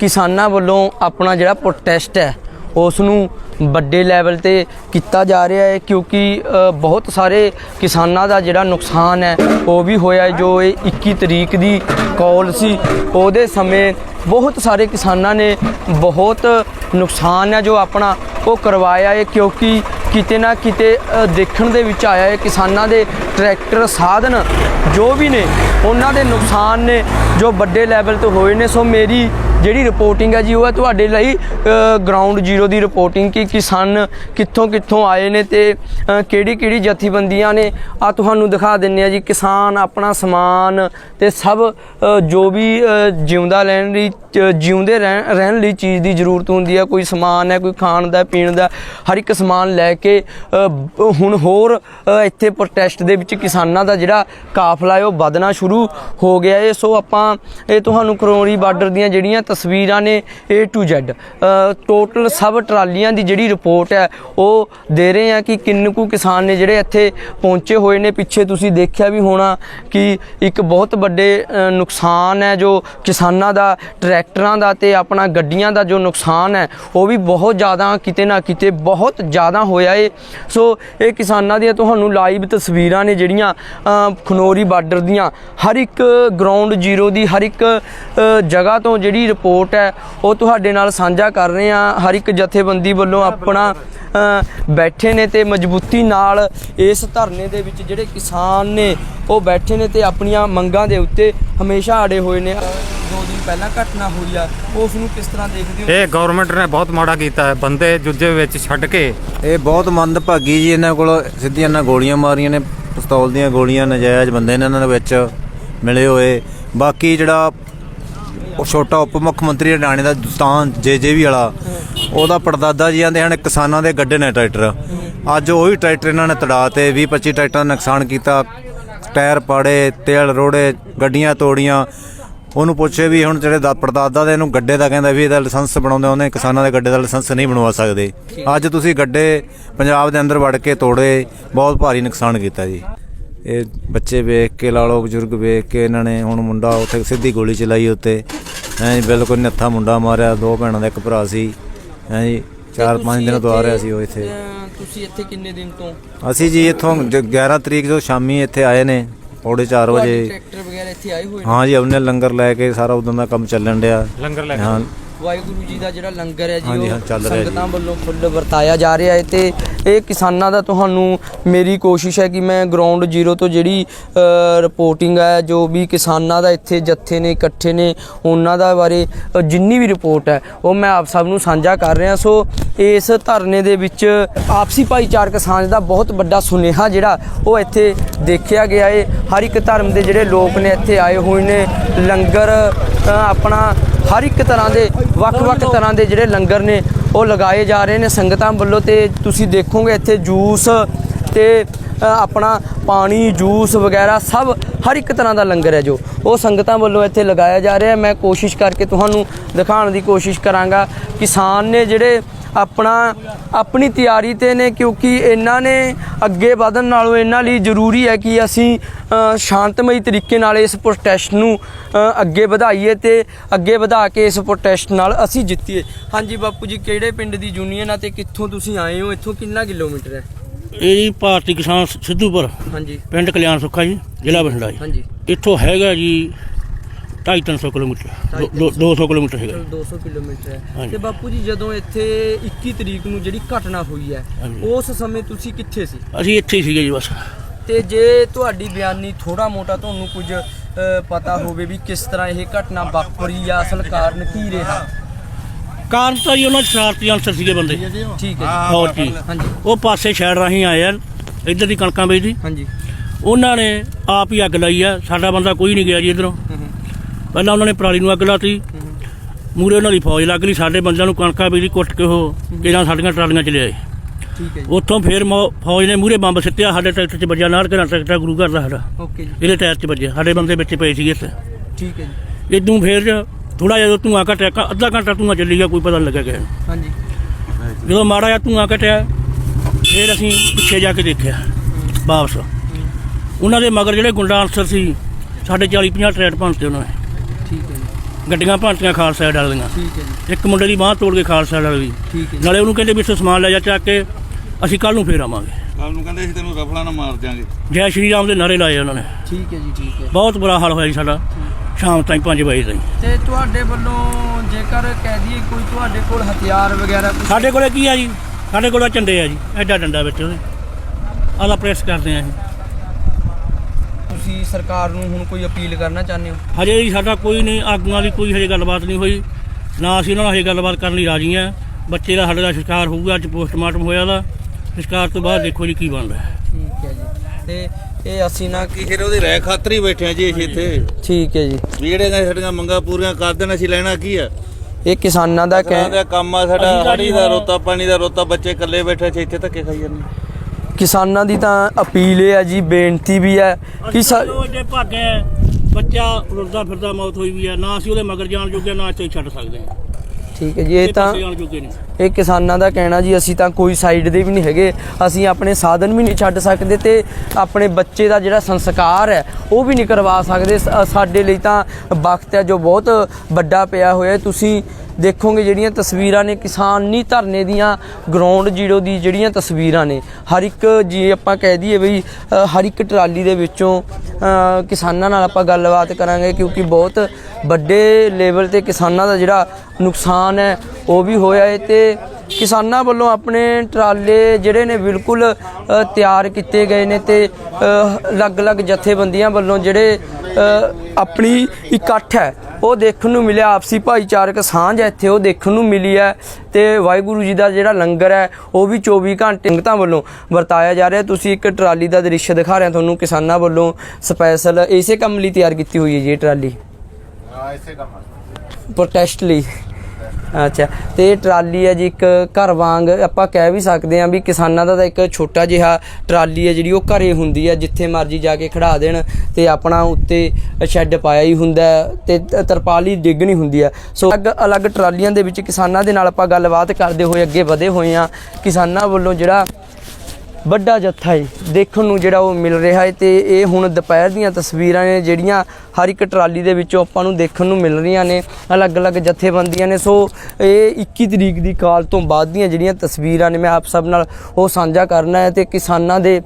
ਕਿਸਾਨਾਂ ਵੱਲੋਂ ਆਪਣਾ ਜਿਹੜਾ ਪ੍ਰੋਟੈਸਟ ਹੈ ਉਸ ਨੂੰ ਵੱਡੇ ਲੈਵਲ ਤੇ ਕੀਤਾ ਜਾ ਰਿਹਾ ਹੈ ਕਿਉਂਕਿ ਬਹੁਤ ਸਾਰੇ ਕਿਸਾਨਾਂ ਦਾ ਜਿਹੜਾ ਨੁਕਸਾਨ ਹੈ, ਉਹ ਵੀ ਹੋਇਆ ਹੈ। ਜੋ ਇਹ 21 ਤਰੀਕ ਦੀ ਕਾਲ ਸੀ ਉਹਦੇ ਸਮੇਂ ਬਹੁਤ ਸਾਰੇ ਕਿਸਾਨਾਂ ਨੇ ਬਹੁਤ ਨੁਕਸਾਨ ਹੈ ਜੋ ਆਪਣਾ ਉਹ ਕਰਵਾਇਆ ਹੈ ਕਿਉਂਕਿ ਕਿਤੇ ਨਾ ਕਿਤੇ ਦੇਖਣ ਦੇ ਵਿੱਚ ਆਇਆ ਹੈ ਕਿਸਾਨਾਂ ਦੇ ਟਰੈਕਟਰ ਸਾਧਨ ਜੋ ਵੀ ਨੇ, ਉਹਨਾਂ ਦੇ ਨੁਕਸਾਨ ਨੇ, ਜੋ ਵੱਡੇ ਲੈਵਲ ਤੇ ਹੋਏ ਨੇ ਸੋ ਮੇਰੀ ਜਿਹੜੀ ਰਿਪੋਰਟਿੰਗ ਹੈ ਜੀ, ਉਹ ਹੈ ਤੁਹਾਡੇ ਲਈ ਗਰਾਊਂਡ ਜ਼ੀਰੋ ਦੀ ਰਿਪੋਰਟਿੰਗ ਕਿ ਕਿਸਾਨ ਕਿੱਥੋਂ ਕਿੱਥੋਂ ਆਏ ਨੇ ਤੇ ਕਿਹੜੀ ਕਿਹੜੀ ਜਥੇਬੰਦੀਆਂ ਨੇ। ਆ ਤੁਹਾਨੂੰ ਦਿਖਾ ਦਿੰਨੇ ਆ ਜੀ, ਕਿਸਾਨ ਆਪਣਾ ਸਮਾਨ ਤੇ ਸਭ ਜੋ ਵੀ ਜਿਉਂਦਾ ਲੈਣ ਲਈ ਜਿਉਂਦੇ ਰਹਿਣ ਰਹਿਣ ਲਈ ਚੀਜ਼ ਦੀ ਜ਼ਰੂਰਤ ਹੁੰਦੀ ਹੈ ਕੋਈ ਸਮਾਨ ਹੈ, ਕੋਈ ਖਾਣ ਦਾ, ਪੀਣ ਦਾ, ਹਰ ਇੱਕ ਸਮਾਨ ਲੈ ਕੇ ਹੁਣ ਹੋਰ ਇੱਥੇ ਪ੍ਰੋਟੈਸਟ ਦੇ ਵਿੱਚ ਕਿਸਾਨਾਂ ਦਾ ਜਿਹੜਾ ਕਾਫਲਾ ਹੈ, ਉਹ ਵਧਣਾ ਸ਼ੁਰੂ ਹੋ ਗਿਆ ਏ। ਸੋ ਆਪਾਂ, ਇਹ ਤੁਹਾਨੂੰ ਕਰੋੜੀ ਬਾਰਡਰ ਦੀਆਂ ਜਿਹੜੀਆਂ ਤਸਵੀਰਾਂ ਨੇ A to Z ਟੋਟਲ ਸਭ ਟਰਾਲੀਆਂ ਦੀ ਜਿਹੜੀ ਰਿਪੋਰਟ ਹੈ, ਉਹ ਦੇ ਰਹੇ ਆ ਕਿ ਕਿੰਨ ਕੁ ਕਿਸਾਨ ਨੇ ਜਿਹੜੇ ਇੱਥੇ ਪਹੁੰਚੇ ਹੋਏ ਨੇ। ਪਿੱਛੇ ਤੁਸੀਂ ਦੇਖਿਆ ਵੀ ਹੋਣਾ ਕਿ ਇੱਕ ਬਹੁਤ ਵੱਡੇ ਨੁਕਸਾਨ ਹੈ ਜੋ ਕਿਸਾਨਾਂ ਦਾ, ਟਰੈਕਟਰਾਂ ਦਾ ਤੇ ਆਪਣਾ ਗੱਡੀਆਂ ਦਾ ਜੋ ਨੁਕਸਾਨ ਹੈ, ਉਹ ਵੀ ਬਹੁਤ ਜ਼ਿਆਦਾ ਕਿਤੇ ਨਾ ਕਿਤੇ ਬਹੁਤ ਜ਼ਿਆਦਾ ਹੋਇਆ ਏ। ਸੋ ਇਹ ਕਿਸਾਨਾਂ ਦੀਆਂ ਤੁਹਾਨੂੰ ਲਾਈਵ ਤਸਵੀਰਾਂ ਨੇ ਜਿਹੜੀਆਂ ਖਨੋਰੀ ਬਾਰਡਰ ਦੀਆਂ। ਹਰ ਇੱਕ ਗਰਾਊਂਡ ਜ਼ੀਰੋ ਦੀ ਹਰ ਇੱਕ ਜਗ੍ਹਾ ਤੋਂ ਜਿਹੜੀ ਰਿਪੋਰਟ ਹੈ। ਉਹ ਤੁਹਾਡੇ ਨਾਲ ਸਾਂਝਾ ਕਰ ਰਹੇ ਹਾਂ। ਹਰ ਇੱਕ ਜਥੇਬੰਦੀ ਵੱਲੋਂ ਆਪਣਾ ਬੈਠੇ ਨੇ ਤੇ ਮਜ਼ਬੂਤੀ ਨਾਲ ਇਸ ਧਰਨੇ ਦੇ ਵਿੱਚ ਜਿਹੜੇ ਕਿਸਾਨ ਨੇ ਉਹ ਬੈਠੇ ਨੇ ਤੇ ਆਪਣੀਆਂ ਮੰਗਾਂ ਦੇ ਉੱਤੇ ਹਮੇਸ਼ਾ ਅੜੇ ਹੋਏ ਨੇ। ਦੋ ਦਿਨ ਪਹਿਲਾਂ ਘਟਨਾ ਹੋਈ ਆ। ਉਸ ਨੂੰ ਕਿਸ ਤਰ੍ਹਾਂ ਦੇਖਦੇ ਹੋ? ਇਹ ਗਵਰਨਮੈਂਟ ਨੇ ਬਹੁਤ ਮਾੜਾ ਕੀਤਾ ਹੈ। ਬੰਦੇ ਜੁੱਜੇ ਵਿੱਚ ਛੱਡ ਕੇ। ਇਹ ਬਹੁਤ ਮੰਦਭਾਗੀ ਜੀ ਇਹਨਾਂ ਕੋਲ ਸਿੱਧੀਆਂ ਇਹਨਾਂ ਗੋਲੀਆਂ ਮਾਰੀਆਂ ਨੇ। ਪਿਸਤੌਲ ਦੀਆਂ ਗੋਲੀਆਂ ਨਜਾਇਜ਼ ਬੰਦੇ ਨੇ ਇਹਨਾਂ ਦੇ ਵਿੱਚ ਮਿਲੇ ਹੋਏ। ਬਾਕੀ ਜਿਹੜਾ ਉਹ ਛੋਟਾ ਉਪ ਮੁੱਖ ਮੰਤਰੀ ਹਰਿਆਣੇ ਦਾ ਦੁਸਤਾਨ ਜੇਜੇਵੀ ਵਾਲਾ। ਉਹਦਾ ਪੜਦਾਦਾ ਜੀ ਆਂਦੇ ਹਨ, ਕਿਸਾਨਾਂ ਦੇ ਗੱਡੇ ਨੇ ਟਰੈਕਟਰ। ਅੱਜ ਉਹੀ ਟਰੈਕਟਰ ਇਹਨਾਂ ਨੇ ਤੜਾ ਤੇ 20 25 ਟਰੈਕਟਰਾਂ ਦਾ ਨੁਕਸਾਨ ਕੀਤਾ। ਟਾਇਰ ਪਾੜੇ, ਤੇਲ ਰੋੜੇ, ਗੱਡੀਆਂ ਤੋੜੀਆਂ। ਉਹਨੂੰ ਪੁੱਛੇ ਵੀ ਹੁਣ ਜਿਹੜੇ ਦਾ ਪੜਦਾਦਾ ਦੇ ਇਹਨੂੰ ਗੱਡੇ ਦਾ ਕਹਿੰਦਾ ਵੀ ਇਹਦਾ ਲਾਇਸੈਂਸ ਬਣਾਉਂਦੇ ਉਹਨੇ ਕਿਸਾਨਾਂ ਦੇ ਗੱਡੇ ਦਾ ਲਾਇਸੈਂਸ ਨਹੀਂ ਬਣਵਾ ਸਕਦੇ। ਅੱਜ ਤੁਸੀਂ ਗੱਡੇ ਪੰਜਾਬ ਦੇ ਅੰਦਰ ਵੜ ਕੇ ਤੋੜੇ, ਬਹੁਤ ਭਾਰੀ ਨੁਕਸਾਨ ਕੀਤਾ ਜੀ। ਇਹ ਬੱਚੇ ਵੇਖ ਕੇ ਲਾ ਲਓ ਬਜ਼ੁਰਗ ਵੇਖ ਕੇ ਇਹਨਾਂ ਨੇ ਹੁਣ ਮੁੰਡਾ ਉੱਥੇ ਸਿੱਧੀ ਗੋਲੀ ਚਲਾਈ ਉੱਤੇ। ਐਂ ਜੀ ਬਿਲਕੁਲ ਨੱਥਾ ਮੁੰਡਾ ਮਾਰਿਆ ਦੋ ਭੈਣਾਂ ਦਾ ਇੱਕ ਭਰਾ ਸੀ। ਐਂ ਜੀ ਚਾਰ ਪੰਜ ਦਿਨ ਤੋਂ ਆ ਰਿਹਾ ਸੀ ਉਹ ਇੱਥੇ। ਤੁਸੀਂ ਇੱਥੇ ਕਿੰਨੇ ਦਿਨ ਤੋਂ? ਅਸੀਂ ਜੀ ਇੱਥੋਂ ਜ- 11 ਤਰੀਕ ਤੋਂ ਸ਼ਾਮੀ ਇੱਥੇ ਆਏ ਨੇ ਪੌੜੇ 4 ਤੁਹਾਡੇ ਵਜੇ। ਟਰੈਕਟਰ ਵਗੈਰਾ ਇੱਥੇ ਆਏ ਹੋਏ ਹਾਂ ਜੀ ਉਹਨੇ ਲੰਗਰ ਲੈ ਕੇ ਸਾਰਾ ਉਦੋਂ ਦਾ ਕੰਮ ਚੱਲਣ ਡਿਆ। ਲੰਗਰ ਲੈ ਕੇ ਹਾਂ। ਵਾਹਿਗੁਰੂ ਜੀ ਦਾ ਜਿਹੜਾ ਲੰਗਰ ਹੈ ਜੀ ਉਹ। ਸੰਗਤਾਂ ਵੱਲੋਂ ਫੁੱਲ ਵਰਤਾਇਆ ਜਾ ਰਿਹਾ ਹੈ ਤੇ ਇਹ ਕਿਸਾਨਾਂ ਦਾ ਤੁਹਾਨੂੰ ਮੇਰੀ ਕੋਸ਼ਿਸ਼ ਹੈ ਕਿ ਮੈਂ ਗਰਾਊਂਡ ਜ਼ੀਰੋ ਤੋਂ ਜਿਹੜੀ ਰਿਪੋਰਟਿੰਗ ਹੈ ਜੋ ਵੀ ਕਿਸਾਨਾਂ ਦਾ ਇੱਥੇ ਜੱਥੇ ਨੇ ਇਕੱਠੇ ਨੇ ਉਹਨਾਂ ਦਾ ਬਾਰੇ ਜਿੰਨੀ ਵੀ ਰਿਪੋਰਟ ਹੈ ਉਹ ਮੈਂ ਆਪ ਸਭ ਨੂੰ ਸਾਂਝਾ ਕਰ ਰਿਹਾ। ਸੋ ਇਸ ਧਰਨੇ ਦੇ ਵਿੱਚ ਆਪਸੀ ਭਾਈਚਾਰਕ ਸਾਂਝ ਦਾ ਬਹੁਤ ਵੱਡਾ ਸੁਨੇਹਾ ਜਿਹੜਾ ਉਹ ਇੱਥੇ ਦੇਖਿਆ ਗਿਆ ਹੈ। ਹਰ ਇੱਕ ਧਰਮ ਦੇ ਜਿਹੜੇ ਲੋਕ ਨੇ ਇੱਥੇ ਆਏ ਹੋਏ ਨੇ। ਲੰਗਰ ਆਪਣਾ ਹਰ ਇੱਕ ਤਰ੍ਹਾਂ ਦੇ, ਵੱਖ-ਵੱਖ ਤਰ੍ਹਾਂ ਦੇ ਜਿਹੜੇ ਲੰਗਰ ਨੇ, ਉਹ ਲਗਾਏ ਜਾ ਰਹੇ ਨੇ ਸੰਗਤਾਂ ਵੱਲੋਂ ਤੇ ਤੁਸੀਂ ਦੇਖੋਗੇ ਇੱਥੇ ਜੂਸ ਤੇ ਆਪਣਾ ਪਾਣੀ, ਜੂਸ ਵਗੈਰਾ ਸਭ ਹਰ ਇੱਕ ਤਰ੍ਹਾਂ ਦਾ ਲੰਗਰ ਹੈ ਜੋ। ਉਹ ਸੰਗਤਾਂ ਵੱਲੋਂ ਇੱਥੇ ਲਗਾਇਆ ਜਾ ਰਿਹਾ। ਮੈਂ ਕੋਸ਼ਿਸ਼ ਕਰਕੇ ਤੁਹਾਨੂੰ ਦਿਖਾਉਣ ਦੀ ਕੋਸ਼ਿਸ਼ ਕਰਾਂਗਾ। ਕਿਸਾਨ ਨੇ ਜਿਹੜੇ ਆਪਣਾ ਆਪਣੀ ਤਿਆਰੀ ਤੇ ਨੇ ਕਿਉਂਕਿ ਇਹਨਾਂ ਨੇ ਅੱਗੇ ਵਧਣ ਨਾਲੋਂ ਇਹਨਾਂ ਲਈ ਜ਼ਰੂਰੀ ਹੈ ਕਿ ਅਸੀਂ ਸ਼ਾਂਤਮਈ ਤਰੀਕੇ ਨਾਲ ਇਸ ਪ੍ਰੋਟੈਸਟ ਨੂੰ ਅੱਗੇ ਵਧਾਈਏ ਤੇ ਅੱਗੇ ਵਧਾ ਕੇ ਇਸ ਪ੍ਰੋਟੈਸਟ ਨਾਲ ਅਸੀਂ ਜਿੱਤੀਏ। ਹਾਂਜੀ ਬਾਪੂ ਜੀ ਕਿਹੜੇ ਪਿੰਡ ਦੀ ਯੂਨੀਅਨ ਆ ਤੇ ਕਿੱਥੋਂ ਤੁਸੀਂ ਆਏ ਹੋ? ਇੱਥੋਂ ਕਿੰਨਾ ਕਿਲੋਮੀਟਰ ਹੈ? ਇਹ ਜੀ ਭਾਰਤੀ ਕਿਸਾਨ ਸਿੱਧੂਪੁਰ। ਹਾਂਜੀ। ਪਿੰਡ ਕਲਿਆਣ ਸੁੱਖਾ ਜੀ ਜ਼ਿਲ੍ਹਾ ਬਠਿੰਡਾ ਜੀ। ਹਾਂਜੀ। ਇੱਥੋਂ ਹੈਗਾ ਜੀ 250 ਕਿਲੋਮੀਟਰ। 200 ਕਿਲੋਮੀਟਰ ਹੈਗਾ ਜੀ। 200 ਕਿਲੋਮੀਟਰ ਹੈ। ਹਾਂਜੀ। ਤੇ ਬਾਪੂ ਜੀ ਜਦੋਂ ਇੱਥੇ 21 ਤਰੀਕ ਨੂੰ ਜਿਹੜੀ ਘਟਨਾ ਹੋਈ ਹੈ ਹਾਂਜੀ। ਉਸ ਸਮੇਂ ਤੁਸੀਂ ਕਿੱਥੇ ਸੀ? ਅਸੀਂ ਇੱਥੇ ਹੀ ਸੀਗੇ ਜੀ ਬਸ। ਤੇ ਜੇ ਤੁਹਾਡੀ ਬਿਆਨੀ ਥੋੜਾ ਮੋਟਾ ਤੁਹਾਨੂੰ ਕੁਝ ਅ, ਪਤਾ ਹੋਵੇ ਵੀ ਕਿਸ ਤਰ੍ਹਾਂ ਇਹ ਘਟਨਾ ਵਾਪਰੀ ਆ ਅਸਲ ਕਾਰਨ ਕੀ ਰਿਹਾ? ਕਾਰਨ ਤਾਂ ਜੀ ਉਹਨਾਂ ਦੇ ਸ਼ਰਾਰਤੀ ਅਨਸਰ ਸੀਗੇ ਬੰਦੇ। ਠੀਕ ਹੈ ਹੋਰ ਜੀ ਜੀ ਹਾਂਜੀ। ਉਹ ਪਾਸੇ ਸ਼ਹਿਰ ਰਾਹੀਂ ਆਏ ਆ ਇੱਧਰ ਦੀ ਕਣਕਾਂ ਵੇਚਦੀ। ਹਾਂਜੀ। ਉਹਨਾਂ ਨੇ ਆਪ ਹੀ ਅੱਗ ਲਾਈ ਆ ਸਾਡਾ ਬੰਦਾ ਕੋਈ ਨਹੀਂ ਗਿਆ ਜੀ ਇਧਰੋਂ। ਪਹਿਲਾਂ ਉਹਨਾਂ ਨੇ ਪਰਾਲੀ ਨੂੰ ਅੱਗ ਲਾਤੀ। ਮੂਰੇ ਉਹਨਾਂ ਦੀ ਫੌਜ ਲੱਗ ਲਈ ਸਾਡੇ ਬੰਦਿਆਂ ਨੂੰ ਕਣਕਾਂ ਵੇਚਦੀ ਕੁੱਟ ਕੇ ਉਹ ਕਿਹਨਾਂ ਸਾਡੀਆਂ ਟਰਾਲੀਆਂ ਚ ਲਿਆਏ ਠੀਕ ਹੈ ਜੀ। ਉੱਥੋਂ ਫੇਰ ਮੌ- ਫੌਜ ਨੇ ਮੂਰੇ ਬੰਬ ਸਿੱਟਿਆ। ਸਾਡੇ ਟਰੈਕਟਰ 'ਚ ਵੱਜਿਆ ਨਾਲ ਘਰਾਂ ਟਰੈਕਟਰ ਗੁਰੂ ਘਰ ਦਾ ਸਾਡਾ। ਓਕੇ ਜੀ। ਇਹਦੇ ਟਾਇਰ 'ਚ ਵੱਜਿਆ ਸਾਡੇ ਬੰਦੇ ਵਿੱਚ ਪਏ ਸੀਗੇ ਇੱਥੇ। ਠੀਕ ਹੈ ਜੀ। ਇਦੋਂ ਫੇਰ ਥੋੜਾ ਜਿਹਾ ਧੂੰਆਂ ਘਟਿਆ ਕ- ਅੱਧਾ ਘੰਟਾ ਧੂੰਆਂ ਚੱਲੀ ਗਿਆ ਕੋਈ ਪਤਾ ਨਹੀਂ ਲੱਗਿਆ ਨੂੰ। ਹਾਂਜੀ। ਜਦੋਂ ਮਾੜਾ ਜਿਹਾ ਧੂੰਆਂ ਘਟਿਆ ਫੇਰ ਅਸੀਂ ਪਿੱਛੇ ਜਾ ਕੇ ਦੇਖਿਆ ਵਾਪਸ। ਉਹਨਾਂ ਦੇ ਮਗਰ ਜਿਹੜੇ ਗੁੰਡਾ ਅਨਸਰ ਸੀ ਸਾਡੇ 40 50 ਟਰੈਟ ਭੰਨਤੇ ਉਹਨਾਂ ਨੇ। ਗੱਡੀਆਂ ਭਾਂਤੀਆਂ ਖਾਲਸਾ ਏਡ ਵਾਲੀਆਂ। ਠੀਕ ਹੈ ਜੀ। ਇੱਕ ਮੁੰਡੇ ਦੀ ਬਾਹ ਤੋੜ ਕੇ ਖਾਲਸਾ ਏਡ ਵਾਲੀ। ਠੀਕ ਹੈ ਜੀ। ਨਾਲੇ ਉਹਨੂੰ ਕਹਿੰਦੇ ਵੀ ਇੱਥੋਂ ਸਮਾਨ ਲੈ ਜਾ ਚੱਕ ਕੇ ਅਸੀਂ ਕੱਲ ਨੂੰ ਫੇਰ ਆਵਾਂਗੇ। ਕੱਲ ਨੂੰ ਕਹਿੰਦੇ ਅਸੀਂ ਤੈਨੂੰ ਰਫਲਾ ਨਾ ਮਾਰ ਦਿਆਂਗੇ। ਜੈ ਸ਼੍ਰੀ ਰਾਮ ਦੇ ਨਾਰੇ ਲਾਏ ਉਹਨਾਂ ਨੇ। ਠੀਕ ਹੈ ਜੀ ਠੀਕ ਹੈ। ਬਹੁਤ ਬੁਰਾ ਹਾਲ ਹੋਇਆ ਜੀ ਸਾਡਾ। ਸ਼ਾਮ ਤਾਈਂ 5 ਵਜੇ ਤਾਈਂ। ਤੇ ਤੁਹਾਡੇ ਵੱਲੋਂ ਜੇਕਰ ਕਹਿ ਦਈਏ ਕੋਈ ਤੁਹਾਡੇ ਕੋਲ ਹਥਿਆਰ ਵਗੈਰਾ ਸਾਡੇ ਕੋਲੇ ਕੀ ਆ ਜੀ? ਸਾਡੇ ਕੋਲ ਝੰਡੇ ਆ ਜੀ ਐਡਾ ਡੰਡਾ ਵਿੱਚ ਉਹਦੇ। ਆਦਾ ਪ੍ਰੈਸ ਕਰਦੇ ਆ ਅਸੀਂ। ਤੁਸੀਂ ਸਰਕਾਰ ਨੂੰ ਹੁਣ ਕੋਈ ਅਪੀਲ ਕਰਨਾ ਚਾਹੁੰਦੇ ਹੋ? ਹਜੇ ਜੀ ਸਾਡਾ ਕੋਈ ਨਹੀਂ ਆਗੂਆਂ ਦੀ ਕੋਈ ਹਜੇ ਗੱਲਬਾਤ ਨਹੀਂ ਹੋਈ। ਨਾ ਅਸੀਂ ਉਹਨਾਂ ਨਾਲ ਹਜੇ ਗੱਲਬਾਤ ਕਰਨ ਲਈ ਰਾਜੀ ਆ ਬੱਚੇ ਦਾ ਸਾਡੇ ਦਾ ਸੰਸਕਾਰ ਹੋਊਗਾ ਅੱਜ ਪੋਸਟਮਾਰਟਮ ਹੋਇਆ ਦਾ। ਸੰਸਕਾਰ ਤੋਂ ਬਾਅਦ ਦੇਖੋ ਜੀ ਕੀ ਬਣਦਾ ਹੈ ਠੀਕ ਹੈ ਜੀ। ਤੇ ਇਹ ਅਸੀਂ ਨਾ ਕੀ ਫਿਰ ਉਹਦੀ ਰਹਿ ਖਾਤਰ ਹੀ ਬੈਠੇ ਆ ਜੀ ਅਸੀਂ ਇੱਥੇ। ਠੀਕ ਹੈ ਜੀ। ਜਿਹੜੇ ਨੇ ਸਾਡੀਆਂ ਮੰਗਾਂ ਪੂਰੀਆਂ ਕਰ ਦੇਣ ਅਸੀਂ ਲੈਣਾ ਕੀ ਆ? ਇਹ ਕਿਸਾਨਾਂ ਦਾ ਕਿਸਾਨਾਂ ਕਹਿ ਦਾ ਕੰਮ ਆ ਸਾਡਾ ਹੜੀ ਜੀ ਦਾ ਰੋਤਾ ਪਾਣੀ ਦਾ ਰੋਤਾ ਬੱਚੇ ਇਕੱਲੇ ਬੈਠੇ ਸੀ ਇੱਥੇ ਧੱਕੇ ਖਾਈ ਜਾਂਦੇ ਕਿਸਾਨਾਂ ਦੀ ਤਾਂ ਅਪੀਲ ਹੈ ਜੀ ਬੇਨਤੀ ਵੀ ਹੈ ਕਿ ਸਾ- ਅਸੀਂ ਜੇ ਭਾਗੇ ਬੱਚਾ ਰੁਲਦਾ ਫਿਰਦਾ ਮੌਤ ਹੋਈ ਵੀ ਆ ਨਾ ਅਸੀਂ ਉਹਦੇ ਮਗਰ ਜਾਣ ਜੋਗੇ ਨਾ ਇੱਥੇ ਛੱਡ ਸਕਦੇ ਹਾਂ। ਠੀਕ ਹੈ ਜੀ ਇਹ ਤਾਂ ਪਾਸੇ ਜਾਣ ਜੋਗੇ ਨਹੀਂ। ਇਹ ਕਿਸਾਨਾਂ ਦਾ ਕਹਿਣਾ ਜੀ ਅਸੀਂ ਤਾਂ ਕੋਈ ਸਾਈਡ ਦੇ ਵੀ ਨਹੀਂ ਹੈਗੇ ਅਸੀਂ ਆਪਣੇ ਸਾਧਨ ਵੀ ਨਹੀਂ ਛੱਡ ਸਕਦੇ ਤੇ ਆਪਣੇ ਬੱਚੇ ਦਾ ਜਿਹੜਾ ਸੰਸਕਾਰ ਹੈ ਉਹ ਵੀ ਨਹੀਂ ਕਰਵਾ ਸਕਦੇ। ਸ- ਸਾਡੇ ਲਈ ਤਾਂ ਵਕਤ ਹੈ ਜੋ ਬਹੁਤ ਵੱਡਾ ਪਿਆ ਹੋਇਆ ਹੈ। ਤੁਸੀਂ ਦੇਖੋਗੇ ਜਿਹੜੀਆਂ ਤਸਵੀਰਾਂ ਨੇ ਕਿਸਾਨੀ ਧਰਨੇ ਦੀਆਂ ਗਰਾਊਂਡ ਜ਼ੀਰੋ ਦੀ ਜਿਹੜੀਆਂ ਤਸਵੀਰਾਂ ਨੇ, ਹਰ ਇੱਕ ਜੇ ਆਪਾਂ ਕਹਿ ਦਈਏ ਬਈ ਹਰ ਇੱਕ ਟਰਾਲੀ ਦੇ ਵਿੱਚੋਂ ਕਿਸਾਨਾਂ ਨਾਲ ਆਪਾਂ ਗੱਲਬਾਤ ਕਰਾਂਗੇ ਕਿਉਂਕਿ ਬਹੁਤ ਵੱਡੇ ਲੈਵਲ ਤੇ ਕਿਸਾਨਾਂ ਦਾ ਜਿਹੜਾ ਨੁਕਸਾਨ ਹੈ, ਉਹ ਵੀ ਹੋਇਆ ਹੈ ਤੇ ਕਿਸਾਨਾਂ ਵੱਲੋਂ ਆਪਣੇ ਟਰਾਲੇ ਜਿਹੜੇ ਨੇ ਬਿਲਕੁਲ ਤਿਆਰ ਕੀਤੇ ਗਏ ਨੇ ਤੇ ਅਲੱਗ-ਅਲੱਗ ਜਥੇਬੰਦੀਆਂ ਵੱਲੋਂ ਜਿਹੜੇ ਆਪਣੀ ਇਕੱਠ ਹੈ ਉਹ ਦੇਖਣ ਨੂੰ ਮਿਲਿਆ ਆਪਸੀ ਭਾਈਚਾਰਕ ਸਾਂਝ ਇੱਥੇ ਉਹ ਦੇਖਣ ਨੂੰ ਮਿਲੀ ਹੈ ਤੇ ਵਾਹਿਗੁਰੂ ਜੀ ਦਾ ਜਿਹੜਾ ਲੰਗਰ ਹੈ ਉਹ ਵੀ 24 ਘੰਟੇ ਸੰਗਤਾਂ ਵੱਲੋਂ ਵਰਤਾਇਆ ਜਾ ਰਿਹਾ। ਤੁਸੀਂ ਇੱਕ ਟਰਾਲੀ ਦਾ ਦ੍ਰਿਸ਼ ਦਿਖਾ ਰਿਹਾ ਤੁਹਾਨੂੰ ਕਿਸਾਨਾਂ ਵੱਲੋਂ ਸਪੈਸ਼ਲ ਇਸੇ ਕੰਮ ਲਈ ਤਿਆਰ ਕੀਤੀ ਹੋਈ ਹੈ ਜੀ ਇਹ ਟਰਾਲੀ। ਹਾਂ ਇਸੇ ਕੰਮ ਪ੍ਰੋਟੈਸਟ ਲਈ। ਅੱਛਾ, ਤੇ ਇਹ ਟਰਾਲੀ ਹੈ ਜੀ ਇੱਕ ਘਰ ਵਾਂਗ ਆਪਾਂ ਕਹਿ ਵੀ ਸਕਦੇ ਹਾਂ ਵੀ ਕਿਸਾਨਾਂ ਦਾ ਤਾਂ ਇੱਕ ਛੋਟਾ ਜਿਹਾ ਟਰਾਲੀ ਹੈ ਜਿਹੜੀ ਉਹ ਘਰੇ ਹੁੰਦੀ ਹੈ, ਜਿੱਥੇ ਮਰਜ਼ੀ ਜਾ ਕੇ ਖੜਾ ਦੇਣ ਤੇ ਆਪਣਾ ਉੱਤੇ ਸ਼ੈੱਡ ਪਾਇਆ ਹੀ ਹੁੰਦਾ ਹੈ ਤੇ ਤ- ਤਰਪਾਲੀ ਡਿੱਗਣੀ ਹੁੰਦੀ ਹੈ। ਸੋ ਅਲੱਗ ਅਲੱਗ ਟਰਾਲੀਆਂ ਦੇ ਵਿੱਚ ਕਿਸਾਨਾਂ ਦੇ ਨਾਲ ਆਪਾਂ ਗੱਲਬਾਤ ਕਰਦੇ ਹੋਏ ਅੱਗੇ ਵਧੇ ਹੋਏ ਹਾਂ। ਕਿਸਾਨਾਂ ਵੱਲੋਂ ਜਿਹੜਾ ਵੱਡਾ ਜੱਥਾ ਹੈ ਦੇਖਣ ਨੂੰ ਜਿਹੜਾ ਉਹ ਮਿਲ ਰਿਹਾ ਹੈ ਤੇ ਇਹ ਹੁਣ ਦੁਪਹਿਰ ਦੀਆਂ ਤਸਵੀਰਾਂ ਨੇ, ਜਿਹੜੀਆਂ ਹਰ ਇੱਕ ਟਰਾਲੀ ਦੇ ਵਿੱਚੋਂ ਆਪਾਂ ਨੂੰ ਦੇਖਣ ਨੂੰ ਮਿਲ ਰਹੀਆਂ ਨੇ, ਅਲੱਗ-ਅਲੱਗ ਜਥੇਬੰਦੀਆਂ ਨੇ। ਸੋ ਇਹ 21 ਤਰੀਕ ਦੀ ਕਾਲ ਤੋਂ ਬਾਅਦ ਦੀਆਂ ਜਿਹੜੀਆਂ ਤਸਵੀਰਾਂ ਨੇ, ਮੈਂ ਆਪ ਸਭ ਨਾਲ ਉਹ ਸਾਂਝਾ ਕਰਨਾ ਹੈ ਤੇ ਕਿਸਾਨਾਂ ਦੇ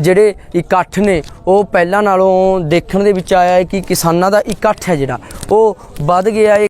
ਜਿਹੜੇ ਇਕੱਠ ਨੇ, ਉਹ ਪਹਿਲਾਂ ਨਾਲੋਂ ਦੇਖਣ ਦੇ ਵਿੱਚ ਆਇਆ ਹੈ ਕਿ ਕਿਸਾਨਾਂ ਦਾ ਇਕੱਠ ਹੈ ਜਿਹੜਾ, ਉਹ ਵੱਧ ਗਿਆ ਹੈ